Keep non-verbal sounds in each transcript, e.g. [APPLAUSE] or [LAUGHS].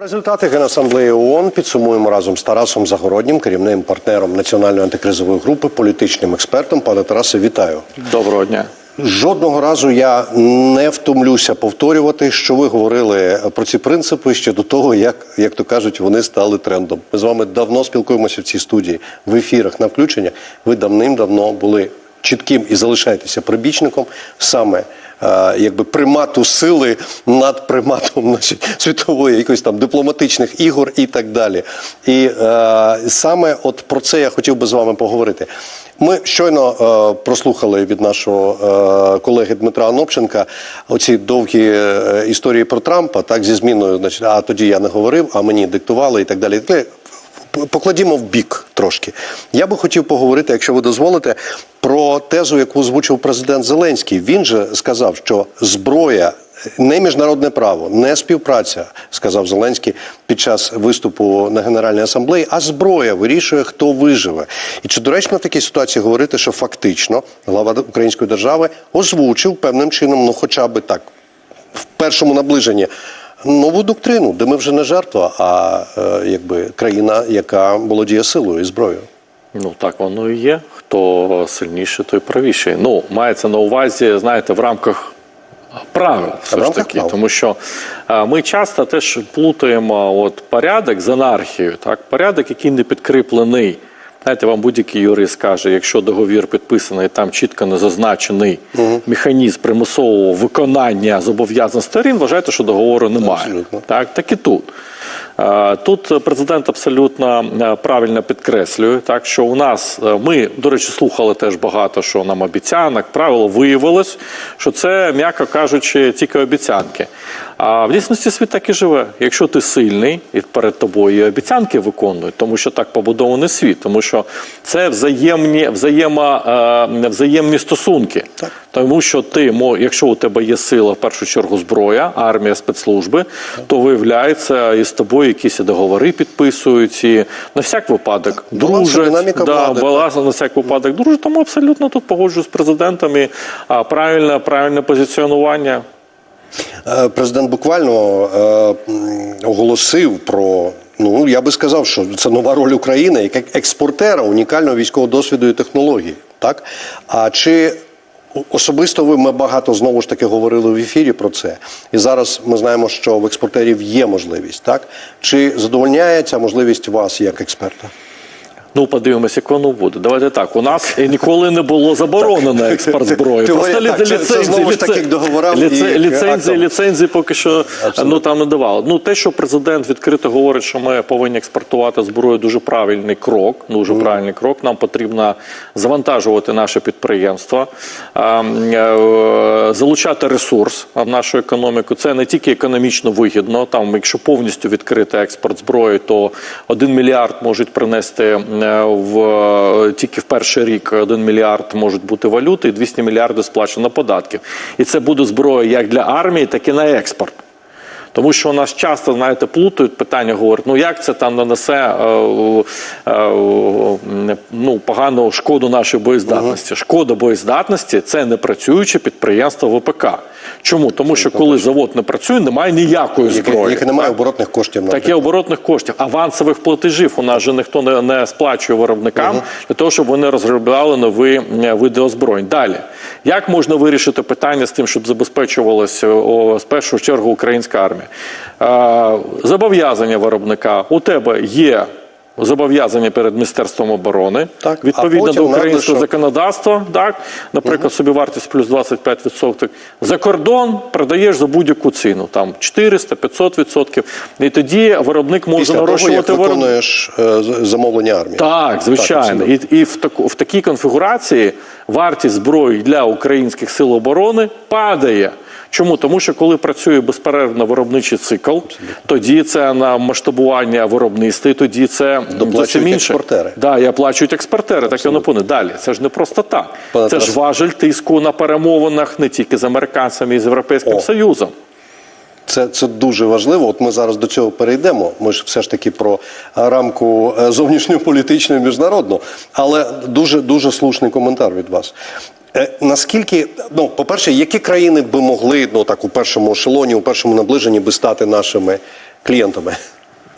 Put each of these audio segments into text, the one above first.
Результати Генасамблеї ООН підсумуємо разом з Тарасом Загороднім, керівним партнером національної антикризової групи, політичним експертом. Пане Тарасе, вітаю. Доброго дня. Жодного разу я не втомлюся повторювати, що ви говорили про ці принципи ще до того, як, як то кажуть, вони стали трендом. Ми з вами давно спілкуємося в цій студії в ефірах на включення. Ви давним-давно були чітким і залишаєтеся прибічником саме. Е, Якби примату сили над приматом значить, світової якоїсь там дипломатичних ігор і так далі. І е, саме от про це я хотів би з вами поговорити. Ми щойно е, прослухали від нашого е, колеги Дмитра Анопченка оці довгі е, історії про Трампа, так зі зміною, значить, а тоді я не говорив, а мені диктували і так далі. Покладімо в бік трошки. Я би хотів поговорити, якщо ви дозволите, про тезу, яку озвучив президент Зеленський. Він же сказав, що зброя. Не міжнародне право, не співпраця, сказав Зеленський під час виступу на Генеральній асамблеї, а зброя вирішує, хто виживе. І чи доречно в такій ситуації говорити, що фактично глава української держави озвучив певним чином, ну хоча би так, в першому наближенні нову доктрину, де ми вже не жертва, а е, якби країна, яка володіє силою і зброєю. Ну так воно і є. Хто сильніший, той правіший. Ну, мається на увазі, знаєте, в рамках правил, все ж таки. Тому що е, ми часто теж плутаємо от порядок з анархією. Так? Порядок, який не підкріплений. Знаєте, вам будь-який юрист каже, якщо договір підписаний, там чітко не зазначений механізм примусового виконання зобов'язань сторін, вважайте, що договору немає. Абсолютно. Так, так і тут. Тут президент абсолютно е, правильно підкреслює, так що у нас е, ми, до речі, слухали теж багато, що нам обіцянок. Правило виявилось, що це, м'яко кажучи, тільки обіцянки. А в дійсності світ так і живе. Якщо ти сильний і перед тобою обіцянки виконують, тому що так побудований світ, тому що це взаємні, взаємо, е, взаємні стосунки. Так. Тому що ти, якщо у тебе є сила, в першу чергу зброя, армія, спецслужби, то виявляється, і з якісь договори підписують, і на всяк випадок дружать. динаміка да, влади, баланс на всяк випадок дружать. Тому абсолютно тут погоджуюсь з президентами. А правильне, правильне позиціонування. Е, Президент буквально е, оголосив про. Ну, я би сказав, що це нова роль України як експортера унікального військового досвіду і технологій. Так? А чи особисто ви ми багато знову ж таки говорили в ефірі про це. І зараз ми знаємо, що в експортерів є можливість, так? Чи задовольняє ця можливість вас як експерта? Ну, подивимося, як воно буде. Давайте так. У нас ніколи не було заборонено експорт зброї. Просто ліцензії, ліцензії, поки що ну, там не давали. Ну, те, що президент відкрито говорить, що ми повинні експортувати зброю, дуже правильний крок. Дуже правильний крок. Нам потрібно завантажувати наше підприємство, а, е, залучати ресурс в нашу економіку. Це не тільки економічно вигідно. Там, якщо повністю відкрити експорт зброї, то 1 мільярд можуть принести в тільки в перший рік 1 мільярд можуть бути валюти, і 200 мільярдів сплачено податків. І це буде зброя як для армії, так і на експорт. Тому що у нас часто, знаєте, плутають питання, говорять, ну як це там нанесе е, е, е, ну, погану шкоду нашій боєздатності. Шкода боєздатності це не працююче підприємство ВПК. Чому? Тому що коли завод не працює, немає ніякої зброї. яке немає оборотних коштів на Так є оборотних коштів, авансових платежів у нас же ніхто не, не сплачує виробникам для того, щоб вони розробляли нові е, види озброєнь. Далі, як можна вирішити питання з тим, щоб забезпечувалася з першу чергу українська армія? Е, зобов'язання виробника у тебе є. Зобов'язання перед Міністерством оборони Так, відповідно до українського законодавства, так, наприклад, собівартість плюс 25%. За кордон продаєш за будь-яку ціну, там 400-500%. І тоді виробник може Після того, як нарощувати виконуєш е, замовлення армії. Так, звичайно. абсолютно. і і в, таку, в такій конфігурації вартість зброї для українських сил оборони падає. Чому? Тому що коли працює безперервно виробничий цикл, тоді це на масштабування виробництва, і тоді це Доплачують інше. експортери. Да, і оплачують експортери, так і воно. Далі. Це ж не просто так. Пане це ж важель тиску на перемовинах не тільки з американцями, і з Європейським О. Союзом. Це, це дуже важливо. От ми зараз до цього перейдемо. Ми ж все ж таки про е, рамку е, зовнішньополітичну і міжнародну. Але дуже дуже слушний коментар від вас. Е, Наскільки, ну, по-перше, які країни би могли ну так у першому ешелоні, у першому наближенні би стати нашими клієнтами?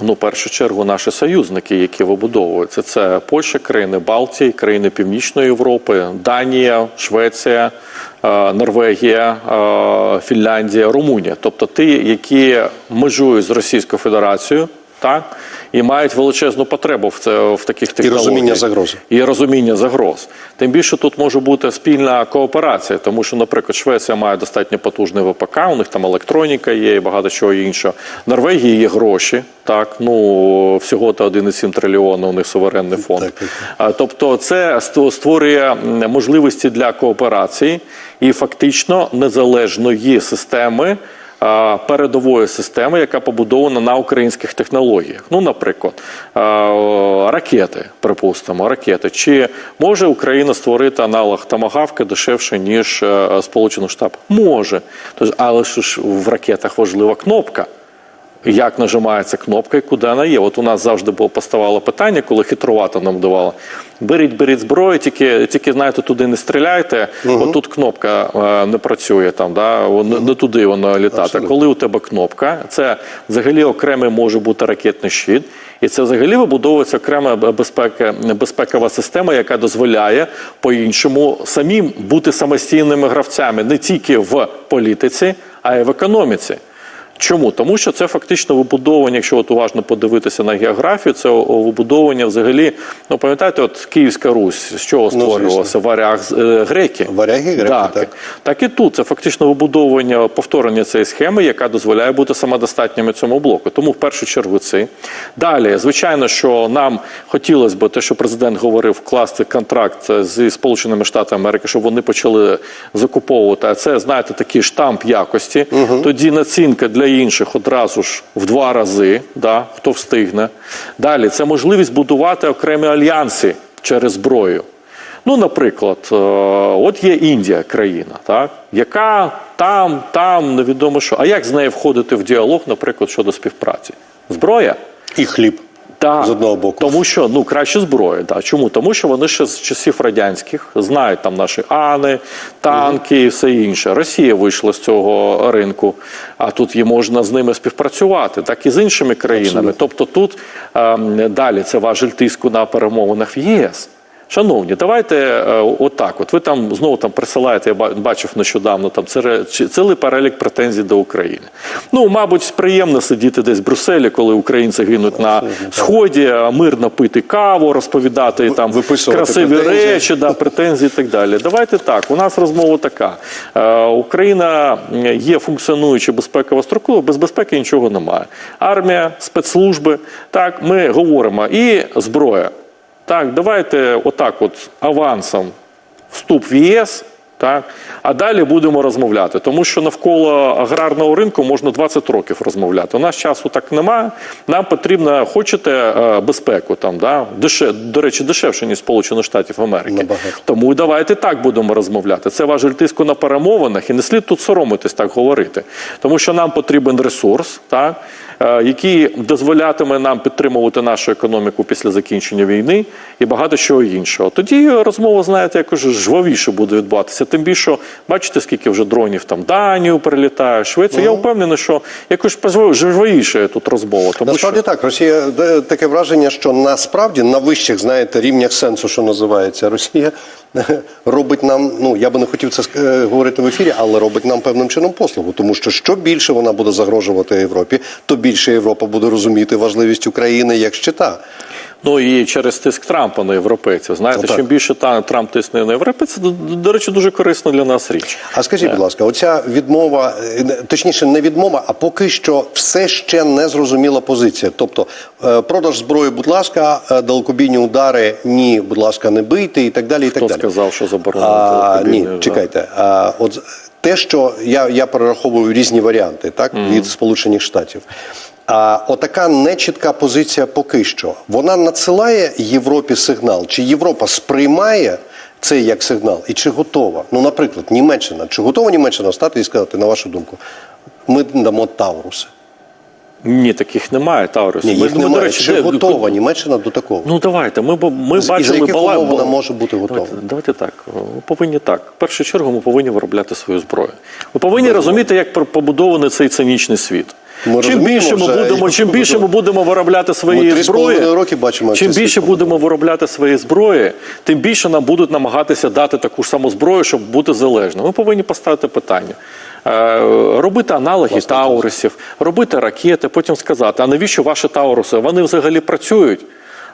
Ну, в першу чергу, наші союзники, які вибудовуються, це Польща, країни Балтії, країни Північної Європи, Данія, Швеція, е, Норвегія, е, Фінляндія, Румунія. Тобто ті, які межують з Російською Федерацією, так і мають величезну потребу в це в таких технологіях. розуміння загрози. І розуміння загроз. Тим більше тут може бути спільна кооперація, тому що, наприклад, Швеція має достатньо потужний ВПК, у них там електроніка є і багато чого іншого. Норвегії є гроші, так ну всього то 1,7 трильйона у них суверенний фонд. Так, Тобто, це ст- створює можливості для кооперації і фактично незалежної системи. А, Передової системи, яка побудована на українських технологіях. Ну, наприклад, ракети, припустимо, ракети. Чи може Україна створити аналог тамагавки дешевше, ніж Сполучений Сполучених Штатів? Може. Тож, але ж в ракетах важлива кнопка як нажимається кнопка і куди вона є. От у нас завжди було поставало питання, коли хитрувато нам давало. Беріть, беріть зброю, тільки, тільки знаєте, туди не стріляйте, от тут кнопка е, не працює, там, да? вон- не туди воно літати. Абсолютно. Коли у тебе кнопка, це взагалі окремий може бути ракетний щит, і це взагалі вибудовується окрема безпека, безпекова система, яка дозволяє по-іншому самим бути самостійними гравцями не тільки в політиці, а й в економіці. Чому? Тому що це фактично вибудовування, якщо от уважно подивитися на географію, це вибудовування взагалі. Ну пам'ятаєте, от Київська Русь з чого створювалася? Варяг з- е, греки. Варяги, греки, так. так. Так і тут це фактично вибудовування повторення цієї схеми, яка дозволяє бути самодостатніми цьому блоку. Тому в першу чергу це. Далі, звичайно, що нам хотілося б те, що президент говорив, вкласти контракт зі Сполученими Штатами Америки, щоб вони почали закуповувати. А це, знаєте, такий штамп якості. Тоді націнка для інших одразу ж в два рази, да, хто встигне. Далі це можливість будувати окремі альянси через зброю. Ну, наприклад, е, от є Індія країна, так, яка там, там невідомо що. А як з нею входити в діалог, наприклад, щодо співпраці? Зброя? І хліб. Так, З одного боку. Тому що ну краще зброя. Да. Чому? Тому що вони ще з часів радянських знають там наші ани, танки і все інше. Росія вийшла з цього ринку, а тут є можна з ними співпрацювати, так і з іншими країнами. Тобто тут ем, далі це важель тиску на перемовинах в ЄС. Шановні, давайте е, отак. От ви там знову там присилаєте, я бачив нещодавно там цілий перелік претензій до України. Ну, мабуть, приємно сидіти десь в Брюсселі, коли українці гинуть на сході, мирно пити каву, розповідати там красиві речі, да, претензії і так далі. Давайте так. У нас розмова така: Е, Україна є функціонуюча безпекова структура, без безпеки нічого немає. Армія, спецслужби. Так, ми говоримо і зброя. Так, давайте отак, от авансом вступ в ЄС. Так, а далі будемо розмовляти, тому що навколо аграрного ринку можна 20 років розмовляти. У нас часу так немає. Нам потрібно, хочете е, безпеку там, да? Деше, до речі, дешевше, ніж Сполучених Штатів Америки. Набагато. Тому давайте так будемо розмовляти. Це важель тиску на перемовинах, і не слід тут соромитись так говорити. Тому що нам потрібен ресурс, так, який дозволятиме нам підтримувати нашу економіку після закінчення війни і багато чого іншого. Тоді розмова, знаєте, якось жвавіше буде відбуватися. Тим більше, бачите, скільки вже дронів там Данію прилітає, Швецію. Я впевнений, що якось жвавіше тут розмова. Тому Насправді що так, Росія таке враження, що насправді на вищих, знаєте, рівнях сенсу, що називається, Росія [LAUGHS] робить нам, ну я би не хотів це е, говорити в ефірі, але робить нам певним чином послугу. Тому що що більше вона буде загрожувати Європі, то більше Європа буде розуміти важливість України як щита. Ну і через тиск Трампа на європейців. Знаєте, Ну, чим більше Трамп тисне на європейців, до, до речі, дуже корисна для нас річ. А скажіть, будь ласка, оця відмова, е, точніше, не відмова, а поки що все ще не зрозуміла позиція. Тобто е, продаж зброї, будь ласка, е, далекобійні удари, ні, будь ласка, не бийте і так далі. І так Хто далі. сказав, що заборонено ні, чекайте. А, от те, що я, я перераховую різні варіанти, так від Сполучених Штатів. А отака нечітка позиція поки що. Вона надсилає Європі сигнал, чи Європа сприймає це як сигнал, і чи готова? Ну, наприклад, Німеччина. Чи готова Німеччина стати і сказати, на вашу думку, ми дамо Тауруси? Ні, таких немає, Таурус. Ні, їх немає. речі, чи де- готова Німеччина до такого? Ну давайте. Ми, бо- ми І за бачили яких бала- умов вона може бути готова? Давайте, давайте так. Ми повинні так. В першу чергу ми повинні виробляти свою зброю. Ми повинні розуміти, як пр- побудований цей цинічний світ. Ми чим розуміємо більше ми вже, будемо, чим більше ми будемо виробляти Ми своєї три з зброї, половиною роки бачимо, як чим більше будемо виробляти свої зброї, тим більше нам будуть намагатися дати таку ж саму зброю, щоб бути залежними. Ми повинні поставити питання. Е, Робити аналоги таурусів, робити ракети, потім сказати, а навіщо ваші тауруси? Вони взагалі працюють.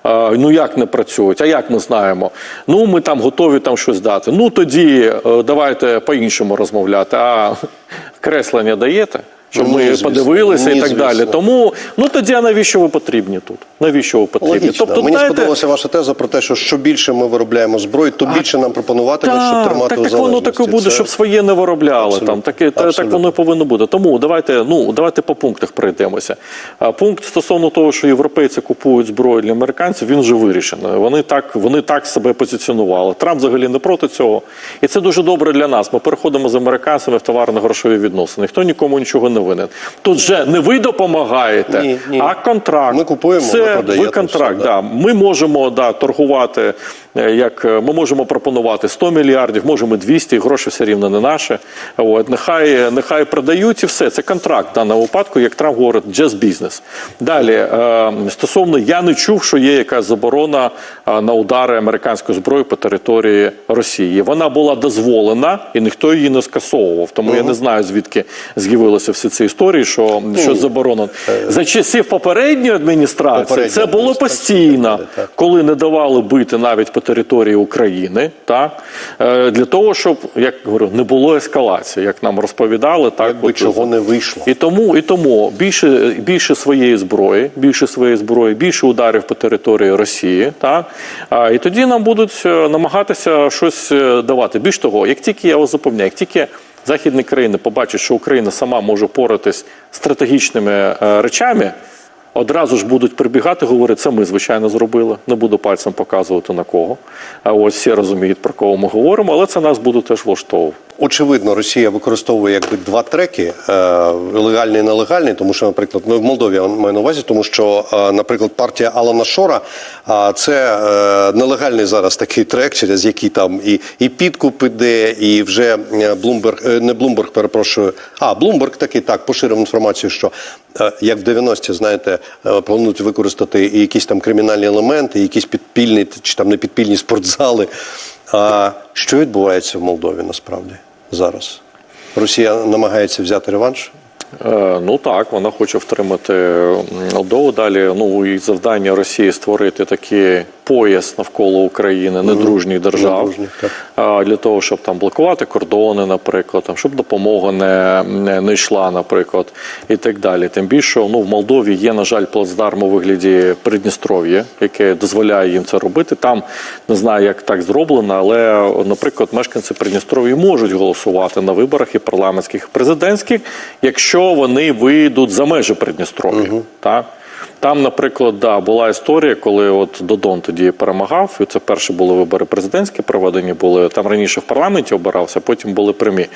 Е, Ну як не працюють? А як ми знаємо? Ну ми там готові там щось дати. Ну тоді е, давайте по-іншому розмовляти. А [LAUGHS] креслення даєте? Щоб Ні, ми звісно. подивилися Ні, і так звісно. далі. Тому ну тоді а навіщо ви потрібні тут? Навіщо ви потрібні? Логічно. Мені знаєте, сподобалася ваша теза про те, що що більше ми виробляємо зброї, то більше нам пропонуватимуть, щоб тримати так, так воно таке буде, Це- щоб своє не виробляли. Абсолютно. Там таке та- так воно і повинно бути. Тому давайте, ну давайте по пунктах пройдемося. А пункт стосовно того, що європейці купують зброю для американців, він вже вирішений. Вони так, вони так себе позиціонували. Трамп взагалі не проти цього, і це дуже добре для нас. Ми переходимо з американцями в товарно-грошові відносини. Ніхто нікому нічого не винен. Тут же не ви допомагаєте, Ні, ні. а контракт. Ми купуємо, це ви контракт. все, да. да. Ми можемо да, торгувати, як е, ми можемо пропонувати 100 мільярдів, можемо 200, гроші все рівно не наші. От, нехай, нехай продають і все. Це контракт в даному випадку, як Трамп говорить, just business. Далі, е, стосовно, я не чув, що є якась заборона е, на удари американської зброї по території Росії. Вона була дозволена і ніхто її не скасовував. Тому я не знаю, звідки з'явилися всі ці історії, що, що заборонено. За часів попередньої адміністрації Попередня це було постійно, коли не давали бити навіть по території України, так Е, для того, щоб як говорю, не було ескалації, як нам розповідали, так Якби от, чого не вийшло. і тому, і тому більше, більше своєї зброї, більше своєї зброї, більше ударів по території Росії, так і тоді нам будуть е, намагатися щось е, давати. Більш того, як тільки я вас запевняю, як тільки західні країни побачать, що Україна сама може поратись стратегічними речами. Одразу ж будуть прибігати, говорити, це ми звичайно зробили. Не буду пальцем показувати на кого. А ось всі розуміють про кого ми говоримо, але це нас буде теж влаштовувати. Очевидно, Росія використовує якби два треки: е, легальний і нелегальний, тому що, наприклад, ну, в Молдові я маю на увазі, тому що, е, наприклад, партія Алана Шора це е, нелегальний зараз такий трек, через який там і, і підкуп іде, і вже Блумберг, не Блумберг, перепрошую, а Блумберг такий так поширив інформацію, що як в 90-ті, знаєте, планують використати і якісь там кримінальні елементи, і якісь підпільні чи там не підпільні спортзали. А що відбувається в Молдові насправді зараз? Росія намагається взяти реванш? Е, Ну так, вона хоче втримати Молдову далі. Ну і завдання Росії створити такий пояс навколо України недружніх держав Недружніх, так. для того, щоб там блокувати кордони, наприклад, там щоб допомога не, не, не йшла, наприклад, і так далі. Тим більше ну в Молдові є, на жаль, плацдарм у вигляді Придністров'я, яке дозволяє їм це робити. Там не знаю, як так зроблено, але, наприклад, мешканці Придністров'я можуть голосувати на виборах і парламентських, і президентських, якщо вони вийдуть за межі Придністров'я. Так? Там, наприклад, да, була історія, коли от Додон тоді перемагав, і це перші були вибори президентські проведені були. Там раніше в парламенті обирався, потім були прямі.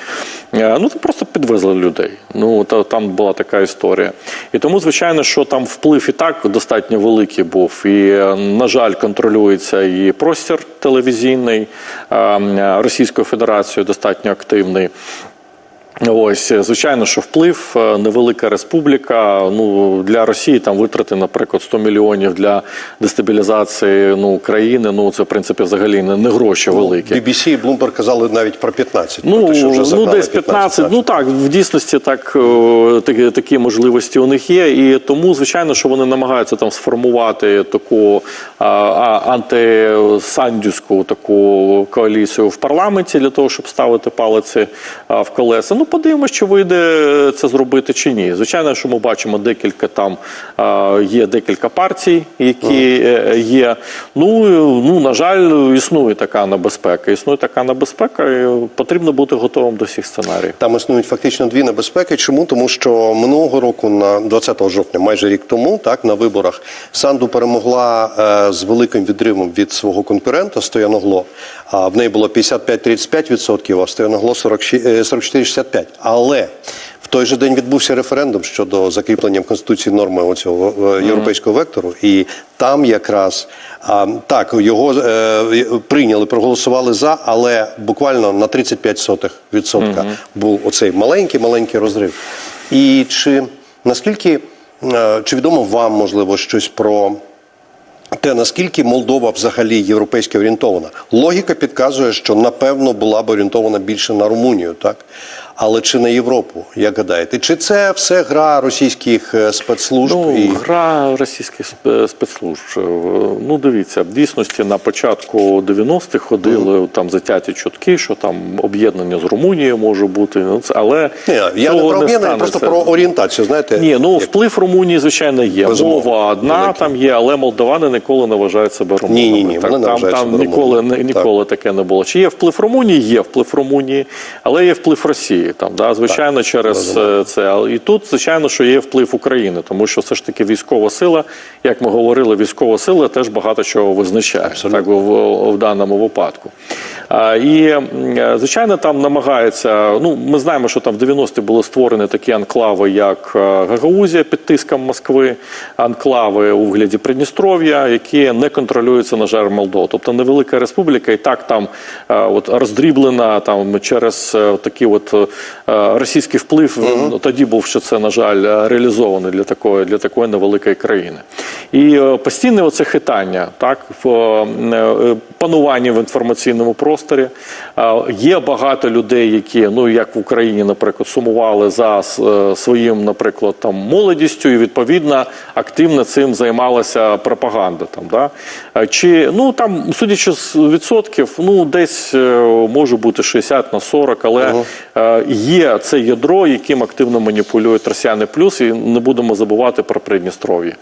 Е, Ну, там просто підвезли людей. Ну, то, там була така історія. І тому, звичайно, що там вплив і так достатньо великий був. І, е, на жаль, контролюється і простір телевізійний е, Російською Федерацією достатньо активний. Ось, звичайно, що вплив, е, невелика республіка. Ну для Росії там витрати, наприклад, 100 мільйонів для дестабілізації ну країни. Ну це в принципі взагалі не, не гроші великі. BBC і Bloomberg казали навіть про 15. Ну, про те, що вже ну десь 15, ну так, в дійсності так е, такі, такі можливості у них є. І тому, звичайно, що вони намагаються там сформувати таку а, а, антисандівську таку коаліцію в парламенті для того, щоб ставити палиці в колеса. Ну, подивимось, чи вийде це зробити чи ні. Звичайно, що ми бачимо декілька там є декілька партій, які е, є. Ну ну на жаль, існує така небезпека. Існує така небезпека, і потрібно бути готовим до всіх сценаріїв. Там існують фактично дві небезпеки. Чому тому, що минулого року, на 20 жовтня, майже рік тому, так на виборах Санду перемогла е, з великим відривом від свого конкурента Стояногло. А в неї було 55-35%, а Стояногло 44-65%. 25. Але в той же день відбувся референдум щодо закріплення в конституції норми оцього е, європейського вектору, і там якраз так його е, прийняли, проголосували за, але буквально на 35 сотих відсотка був оцей маленький маленький розрив. І чи наскільки е, чи відомо вам можливо щось про? Те наскільки Молдова взагалі європейськи орієнтована, логіка підказує, що напевно була б орієнтована більше на Румунію, так але чи на Європу, як гадаєте? Чи це все гра російських е, спецслужб? Ну, і... гра російських спе- спецслужб. Е, Ну, дивіться, в дійсності на початку 90-х ходили там затяті чутки, що там об'єднання з Румунією може бути. Ну, Але Ні, я не про об'єднання, просто про орієнтацію. Знаєте, Ні, ну як- вплив Румунії, звичайно, є. Безумовно, Мова одна великий. там є, але молдавани ніколи не вважають себе румунами. Ні-ні-ні, Так, вони там, вважають там ніколи, ні- ніколи таке не було. Чи є вплив Румунії? Є вплив Румунії, але є вплив Росії. Там, да, звичайно, через розуміло. це. Але І тут, звичайно, що є вплив України, тому що все ж таки військова сила, як ми говорили, військова сила теж багато чого визначає так, в, в даному випадку. І, звичайно, там намагається. Ну, ми знаємо, що там в 90-ті були створені такі анклави, як е, Гагаузія під тиском Москви, анклави у вигляді Придністров'я, які не контролюються, на жаль, Молдова. Тобто невелика республіка, і так там е, от роздріблена там через е, такий от російський вплив. ну, Тоді був що це, на жаль, реалізований для такої для такої невеликої країни. І постійне оце хитання, так в пануванні в інформаційному просторі. Е, Є багато людей, які, ну як в Україні, наприклад, сумували за е, своїм, наприклад, там молодістю, і відповідно активно цим займалася пропаганда. Там да чи ну там, судячи з відсотків, ну десь е, може бути 60 на 40, але е, є це ядро, яким активно маніпулюють росіяни плюс, і не будемо забувати про Придністров'я.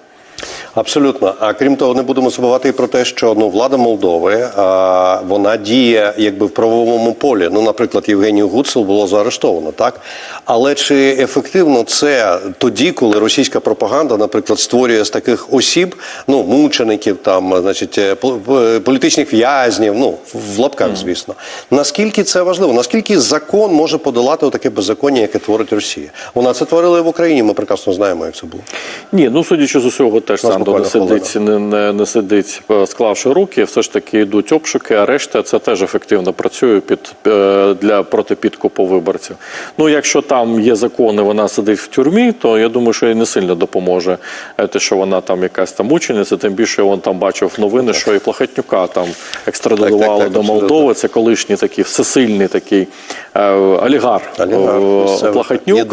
Абсолютно. А крім того, не будемо забувати і про те, що ну влада Молдови а, вона діє якби в правовому полі. Ну, наприклад, Євгенію Гуцел було заарештовано, так але чи ефективно це тоді, коли російська пропаганда, наприклад, створює з таких осіб, ну мучеників, там, значить, е, е, політичних в'язнів, ну в лапках, звісно. Наскільки це важливо? Наскільки закон може подолати таке беззаконня, яке творить Росія? Вона це творила і в Україні. Ми прекрасно знаємо, як це було. Ні, ну судячи з усього, теж нас Сандо не сидить, не, не, не сидить, е, склавши руки. Все ж таки йдуть обшуки, арешти. Це теж ефективно працює під е, для проти підкупу виборців. Ну, якщо там є закони, вона сидить в тюрмі, то я думаю, що їй не сильно допоможе е, те, що вона там якась там мучениця. Тим більше вон там бачив новини, що і Плахатнюка там екстрадували до. Молдови. Це колишній такий всесильний такий е, олігарх, Плахатнюк.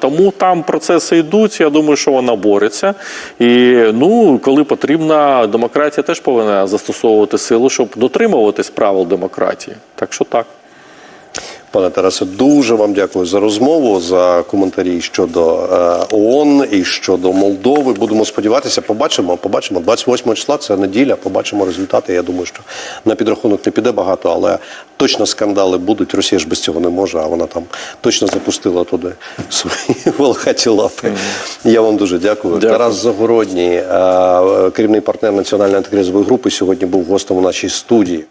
тому там процеси йдуть. Я думаю, що вона бореться. І ну, коли потрібна, демократія теж повинна застосовувати силу, щоб дотримуватись правил демократії. Так що так. Пане Тарасе, дуже вам дякую за розмову, за коментарі щодо е, ООН і щодо Молдови. Будемо сподіватися, побачимо. Побачимо 28 числа. Це неділя. Побачимо результати. Я думаю, що на підрахунок не піде багато, але точно скандали будуть. Росія ж без цього не може. А вона там точно запустила туди свої [LAUGHS] волохаті лапи. Я вам дуже дякую. Дякую. Тарас Загородній, е, керівний партнер національної антикризової групи, сьогодні був гостем у нашій студії.